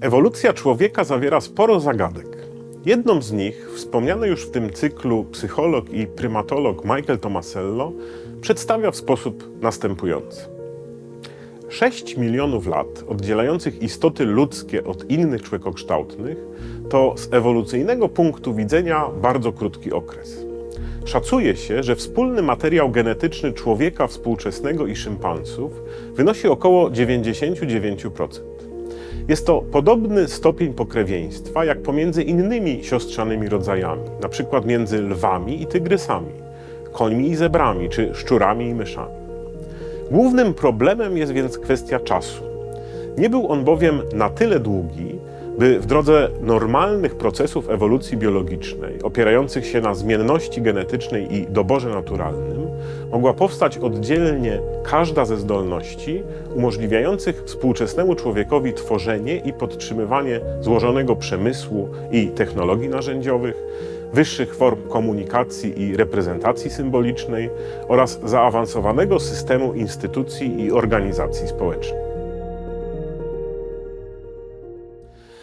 Ewolucja człowieka zawiera sporo zagadek. Jedną z nich, wspomniany już w tym cyklu psycholog i prymatolog Michael Tomasello, przedstawia w sposób następujący. 6 milionów lat oddzielających istoty ludzkie od innych człowiekokształtnych to z ewolucyjnego punktu widzenia bardzo krótki okres. Szacuje się, że wspólny materiał genetyczny człowieka współczesnego i szympansów wynosi około 99%. Jest to podobny stopień pokrewieństwa jak pomiędzy innymi siostrzanymi rodzajami, przykład między lwami i tygrysami, końmi i zebrami, czy szczurami i myszami. Głównym problemem jest więc kwestia czasu. Nie był on bowiem na tyle długi, by w drodze normalnych procesów ewolucji biologicznej, opierających się na zmienności genetycznej i doborze naturalnym, mogła powstać oddzielnie każda ze zdolności umożliwiających współczesnemu człowiekowi tworzenie i podtrzymywanie złożonego przemysłu i technologii narzędziowych, wyższych form komunikacji i reprezentacji symbolicznej oraz zaawansowanego systemu instytucji i organizacji społecznych.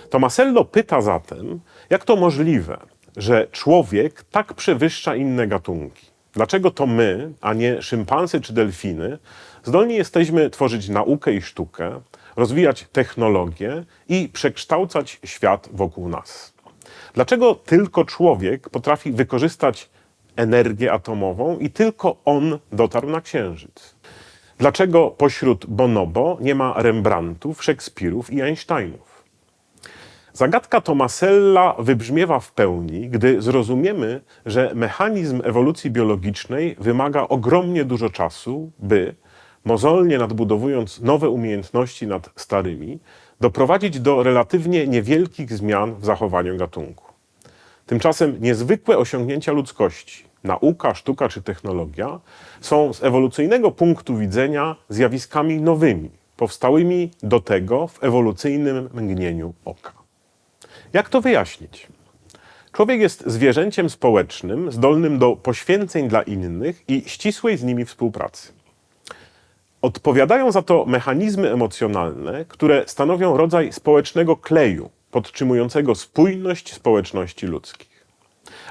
Tomasello pyta zatem, jak to możliwe, że człowiek tak przewyższa inne gatunki? Dlaczego to my, a nie szympansy czy delfiny, zdolni jesteśmy tworzyć naukę i sztukę, rozwijać technologię i przekształcać świat wokół nas? Dlaczego tylko człowiek potrafi wykorzystać energię atomową i tylko on dotarł na Księżyc? Dlaczego pośród Bonobo nie ma Rembrandtów, Szekspirów i Einsteinów? Zagadka Tomasella wybrzmiewa w pełni, gdy zrozumiemy, że mechanizm ewolucji biologicznej wymaga ogromnie dużo czasu, by, mozolnie nadbudowując nowe umiejętności nad starymi, doprowadzić do relatywnie niewielkich zmian w zachowaniu gatunku. Tymczasem niezwykłe osiągnięcia ludzkości, nauka, sztuka czy technologia, są z ewolucyjnego punktu widzenia zjawiskami nowymi, powstałymi do tego w ewolucyjnym mgnieniu oka. Jak to wyjaśnić? Człowiek jest zwierzęciem społecznym, zdolnym do poświęceń dla innych i ścisłej z nimi współpracy. Odpowiadają za to mechanizmy emocjonalne, które stanowią rodzaj społecznego kleju, podtrzymującego spójność społeczności ludzkich.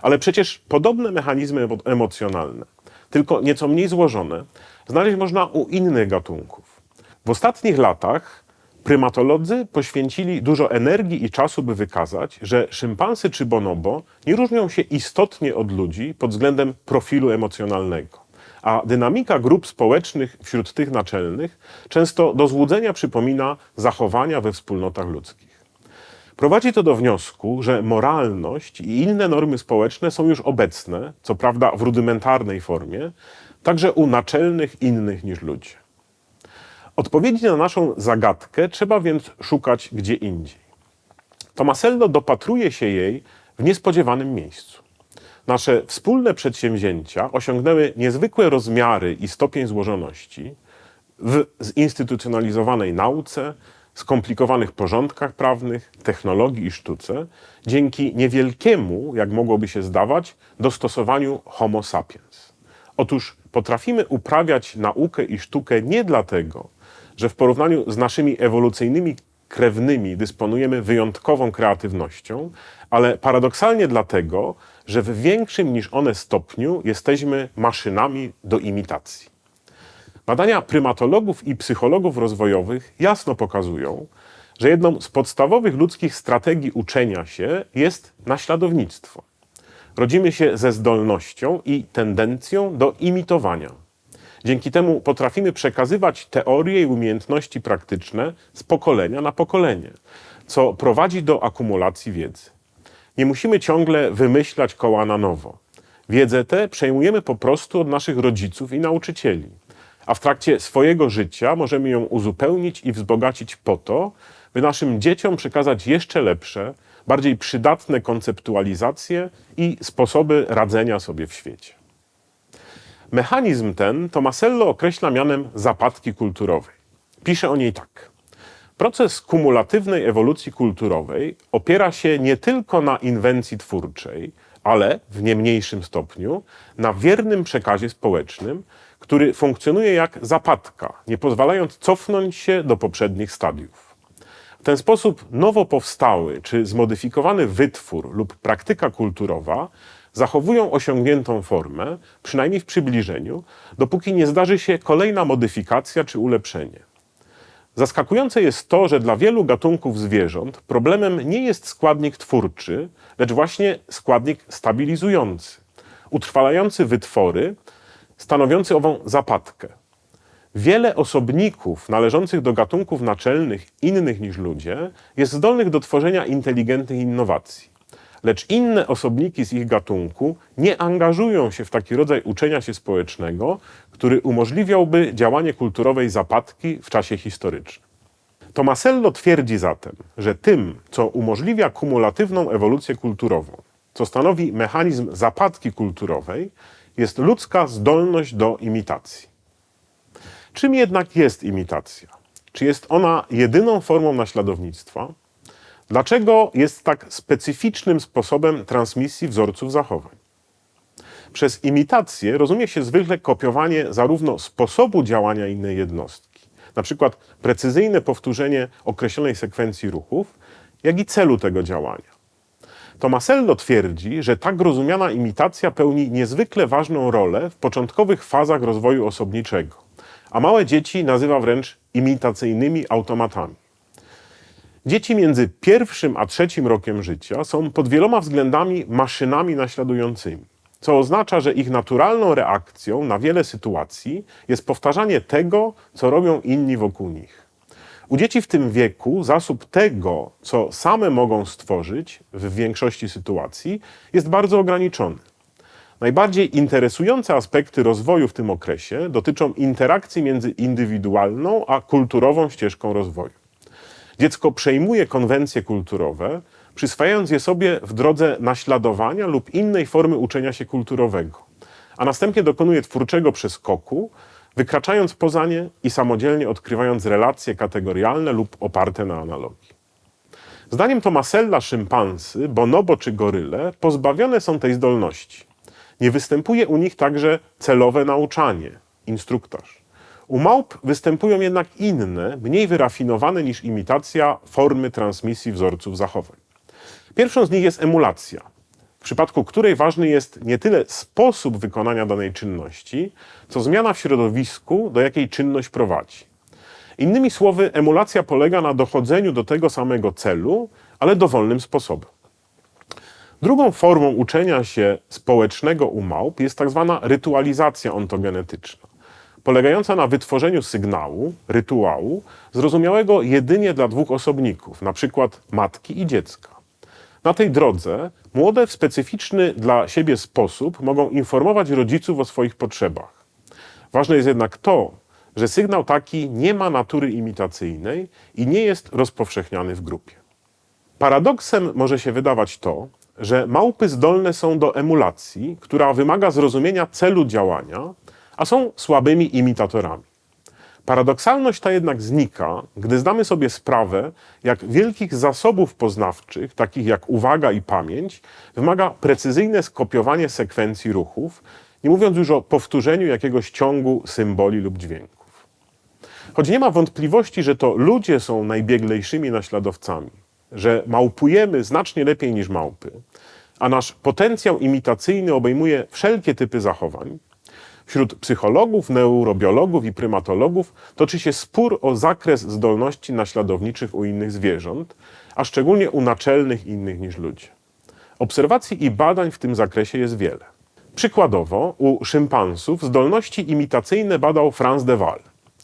Ale przecież podobne mechanizmy emo- emocjonalne, tylko nieco mniej złożone, znaleźć można u innych gatunków. W ostatnich latach prymatolodzy poświęcili dużo energii i czasu, by wykazać, że szympansy czy bonobo nie różnią się istotnie od ludzi pod względem profilu emocjonalnego. A dynamika grup społecznych wśród tych naczelnych często do złudzenia przypomina zachowania we wspólnotach ludzkich. Prowadzi to do wniosku, że moralność i inne normy społeczne są już obecne, co prawda w rudymentarnej formie, także u naczelnych innych niż ludzie. Odpowiedzi na naszą zagadkę trzeba więc szukać gdzie indziej. Tomasello dopatruje się jej w niespodziewanym miejscu. Nasze wspólne przedsięwzięcia osiągnęły niezwykłe rozmiary i stopień złożoności w zinstytucjonalizowanej nauce, skomplikowanych porządkach prawnych, technologii i sztuce, dzięki niewielkiemu, jak mogłoby się zdawać, dostosowaniu Homo sapiens. Otóż potrafimy uprawiać naukę i sztukę nie dlatego, że w porównaniu z naszymi ewolucyjnymi krewnymi dysponujemy wyjątkową kreatywnością, ale paradoksalnie dlatego, że w większym niż one stopniu jesteśmy maszynami do imitacji. Badania prymatologów i psychologów rozwojowych jasno pokazują, że jedną z podstawowych ludzkich strategii uczenia się jest naśladownictwo. Rodzimy się ze zdolnością i tendencją do imitowania. Dzięki temu potrafimy przekazywać teorie i umiejętności praktyczne z pokolenia na pokolenie, co prowadzi do akumulacji wiedzy. Nie musimy ciągle wymyślać koła na nowo. Wiedzę tę przejmujemy po prostu od naszych rodziców i nauczycieli, a w trakcie swojego życia możemy ją uzupełnić i wzbogacić po to, by naszym dzieciom przekazać jeszcze lepsze, bardziej przydatne konceptualizacje i sposoby radzenia sobie w świecie. Mechanizm ten Tomasello określa mianem zapadki kulturowej. Pisze o niej tak. Proces kumulatywnej ewolucji kulturowej opiera się nie tylko na inwencji twórczej, ale w nie mniejszym stopniu na wiernym przekazie społecznym, który funkcjonuje jak zapadka, nie pozwalając cofnąć się do poprzednich stadiów. W ten sposób nowo powstały czy zmodyfikowany wytwór lub praktyka kulturowa zachowują osiągniętą formę, przynajmniej w przybliżeniu, dopóki nie zdarzy się kolejna modyfikacja czy ulepszenie. Zaskakujące jest to, że dla wielu gatunków zwierząt problemem nie jest składnik twórczy, lecz właśnie składnik stabilizujący, utrwalający wytwory, stanowiący ową zapadkę. Wiele osobników należących do gatunków naczelnych innych niż ludzie jest zdolnych do tworzenia inteligentnych innowacji. Lecz inne osobniki z ich gatunku nie angażują się w taki rodzaj uczenia się społecznego, który umożliwiałby działanie kulturowej zapadki w czasie historycznym. Tomasello twierdzi zatem, że tym, co umożliwia kumulatywną ewolucję kulturową, co stanowi mechanizm zapadki kulturowej, jest ludzka zdolność do imitacji. Czym jednak jest imitacja? Czy jest ona jedyną formą naśladownictwa? Dlaczego jest tak specyficznym sposobem transmisji wzorców zachowań? Przez imitację rozumie się zwykle kopiowanie zarówno sposobu działania innej jednostki, przykład precyzyjne powtórzenie określonej sekwencji ruchów, jak i celu tego działania. Tomasello twierdzi, że tak rozumiana imitacja pełni niezwykle ważną rolę w początkowych fazach rozwoju osobniczego, a małe dzieci nazywa wręcz imitacyjnymi automatami. Dzieci między pierwszym a trzecim rokiem życia są pod wieloma względami maszynami naśladującymi, co oznacza, że ich naturalną reakcją na wiele sytuacji jest powtarzanie tego, co robią inni wokół nich. U dzieci w tym wieku zasób tego, co same mogą stworzyć w większości sytuacji, jest bardzo ograniczony. Najbardziej interesujące aspekty rozwoju w tym okresie dotyczą interakcji między indywidualną a kulturową ścieżką rozwoju. Dziecko przejmuje konwencje kulturowe, przyswajając je sobie w drodze naśladowania lub innej formy uczenia się kulturowego, a następnie dokonuje twórczego przeskoku, wykraczając poza nie i samodzielnie odkrywając relacje kategorialne lub oparte na analogii. Zdaniem Tomasella szympansy, bonobo czy goryle pozbawione są tej zdolności. Nie występuje u nich także celowe nauczanie, instruktaż. U małp występują jednak inne, mniej wyrafinowane niż imitacja formy transmisji wzorców zachowań. Pierwszą z nich jest emulacja, w przypadku której ważny jest nie tyle sposób wykonania danej czynności, co zmiana w środowisku, do jakiej czynność prowadzi. Innymi słowy, emulacja polega na dochodzeniu do tego samego celu, ale dowolnym sposobem. Drugą formą uczenia się społecznego u małp jest tak zwana rytualizacja ontogenetyczna, polegająca na wytworzeniu sygnału, rytuału, zrozumiałego jedynie dla dwóch osobników, na przykład matki i dziecka. Na tej drodze młode w specyficzny dla siebie sposób mogą informować rodziców o swoich potrzebach. Ważne jest jednak to, że sygnał taki nie ma natury imitacyjnej i nie jest rozpowszechniany w grupie. Paradoksem może się wydawać to, że małpy zdolne są do emulacji, która wymaga zrozumienia celu działania, a są słabymi imitatorami. Paradoksalność ta jednak znika, gdy zdamy sobie sprawę, jak wielkich zasobów poznawczych, takich jak uwaga i pamięć, wymaga precyzyjne skopiowanie sekwencji ruchów, nie mówiąc już o powtórzeniu jakiegoś ciągu symboli lub dźwięków. Choć nie ma wątpliwości, że to ludzie są najbieglejszymi naśladowcami, że małpujemy znacznie lepiej niż małpy, a nasz potencjał imitacyjny obejmuje wszelkie typy zachowań, Wśród psychologów, neurobiologów i prymatologów toczy się spór o zakres zdolności naśladowniczych u innych zwierząt, a szczególnie u naczelnych innych niż ludzie. Obserwacji i badań w tym zakresie jest wiele. Przykładowo, u szympansów zdolności imitacyjne badał Franz de Waal.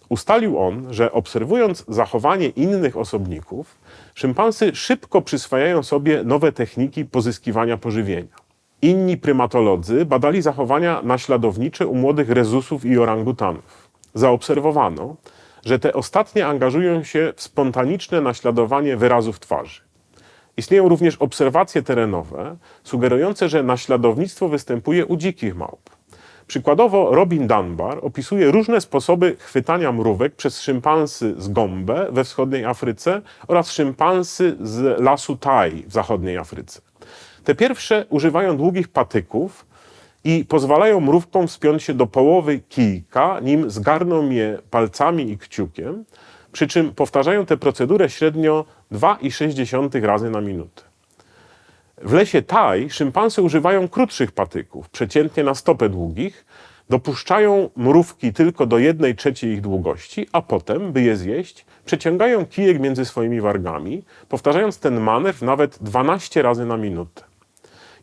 Ustalił on, że obserwując zachowanie innych osobników, szympansy szybko przyswajają sobie nowe techniki pozyskiwania pożywienia. Inni prymatolodzy badali zachowania naśladownicze u młodych rezusów i orangutanów. Zaobserwowano, że te ostatnie angażują się w spontaniczne naśladowanie wyrazów twarzy. Istnieją również obserwacje terenowe sugerujące, że naśladownictwo występuje u dzikich małp. Przykładowo Robin Dunbar opisuje różne sposoby chwytania mrówek przez szympansy z Gombe we wschodniej Afryce oraz szympansy z lasu Tai w zachodniej Afryce. Te pierwsze używają długich patyków i pozwalają mrówkom spiąć się do połowy kijka, nim zgarną je palcami i kciukiem, przy czym powtarzają tę procedurę średnio 2,6 razy na minutę. W lesie taj szympansy używają krótszych patyków, przeciętnie na stopę długich, dopuszczają mrówki tylko do 1 trzeciej ich długości, a potem, by je zjeść, przeciągają kijek między swoimi wargami, powtarzając ten manewr nawet 12 razy na minutę.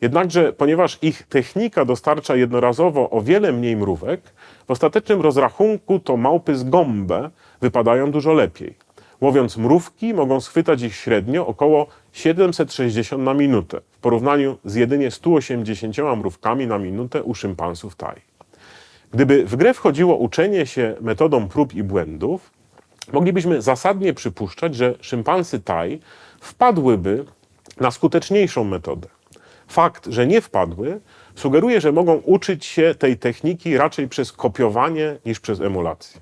Jednakże, ponieważ ich technika dostarcza jednorazowo o wiele mniej mrówek, w ostatecznym rozrachunku to małpy z gąbę wypadają dużo lepiej. Łowiąc mrówki, mogą schwytać ich średnio około 760 na minutę, w porównaniu z jedynie 180 mrówkami na minutę u szympansów taj. Gdyby w grę wchodziło uczenie się metodą prób i błędów, moglibyśmy zasadnie przypuszczać, że szympansy taj wpadłyby na skuteczniejszą metodę. Fakt, że nie wpadły, sugeruje, że mogą uczyć się tej techniki raczej przez kopiowanie niż przez emulację.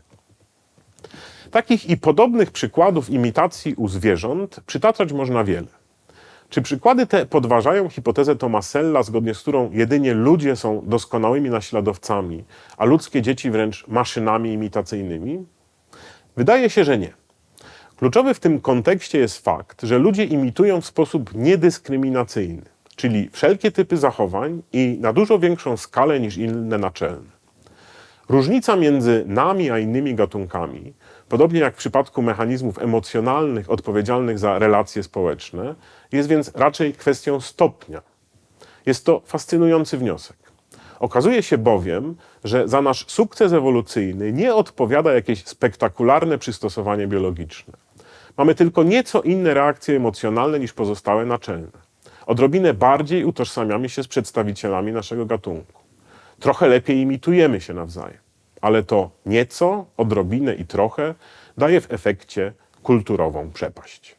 Takich i podobnych przykładów imitacji u zwierząt przytaczać można wiele. Czy przykłady te podważają hipotezę Tomasella, zgodnie z którą jedynie ludzie są doskonałymi naśladowcami, a ludzkie dzieci wręcz maszynami imitacyjnymi? Wydaje się, że nie. Kluczowy w tym kontekście jest fakt, że ludzie imitują w sposób niedyskryminacyjny, czyli wszelkie typy zachowań i na dużo większą skalę niż inne naczelne. Różnica między nami a innymi gatunkami, podobnie jak w przypadku mechanizmów emocjonalnych odpowiedzialnych za relacje społeczne, jest więc raczej kwestią stopnia. Jest to fascynujący wniosek. Okazuje się bowiem, że za nasz sukces ewolucyjny nie odpowiada jakieś spektakularne przystosowanie biologiczne. Mamy tylko nieco inne reakcje emocjonalne niż pozostałe naczelne. Odrobinę bardziej utożsamiamy się z przedstawicielami naszego gatunku trochę lepiej imitujemy się nawzajem. Ale to nieco, odrobinę i trochę daje w efekcie kulturową przepaść.